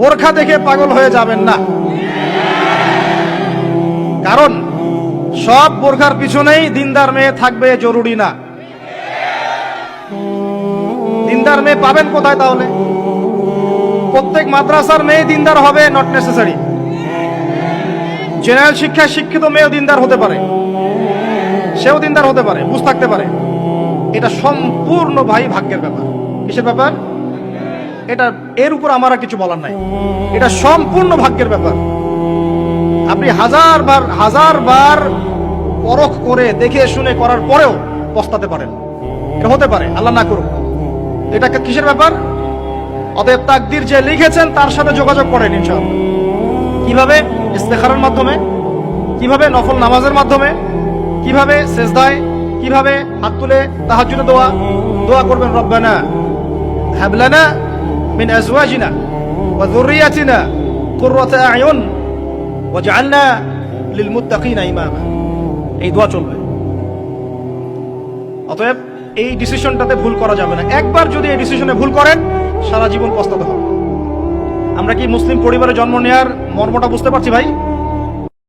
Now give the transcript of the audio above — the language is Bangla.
বোরখা দেখে পাগল হয়ে যাবেন না। কারণ সব বোরখার পিছনেই দিনদার মেয়ে থাকবে জরুরি না। দিনদার মেয়ে পাবেন কোথায় তাহলে? প্রত্যেক মাদ্রাসার মেয়ে দিনদার হবে নট নেসেসারি জেনারেল শিক্ষায় শিক্ষিত মেয়েও দিনদার হতে পারে। সেও দিনদার হতে পারে, বুঝ থাকতে পারে। এটা সম্পূর্ণ ভাই ভাগ্যের ব্যাপার। কিসের ব্যাপার? এটা এর উপর আমার আর কিছু বলার নাই। এটা সম্পূর্ণ ভাগ্যের ব্যাপার। আপনি হাজার বার হাজার বার পরখ করে দেখে শুনে করার পরেও পস্তাতে পারেন। এটা হতে পারে, আল্লাহ না করুক। এটা কিসের ব্যাপার? অতএব তাকদির যে লিখেছেন, তার সাথে যোগাযোগ করেন ইনশাআল্লাহ। কীভাবে? ইস্তেখারের মাধ্যমে? কীভাবে নফল নামাজের মাধ্যমে? কীভাবে সেজদায়? কীভাবে হাত তুলে তাহার জন্য দোয়া? দোয়া করবেন, রব্বানা হাবলানা মিন أزواجنا وذريتنا قرة أعين وجعلنا للمتقين إماما. এই দোয়া চলবে। অতএব এই ডিসিশনটাতে ভুল করা যাবে না। একবার যদি এই ডিসিশনে ভুল করেন, সারা জীবন পস্তাতে হবে। আমরা কি মুসলিম পরিবারে জন্ম নেওয়ার মর্মটা বুঝতে পারছি ভাই?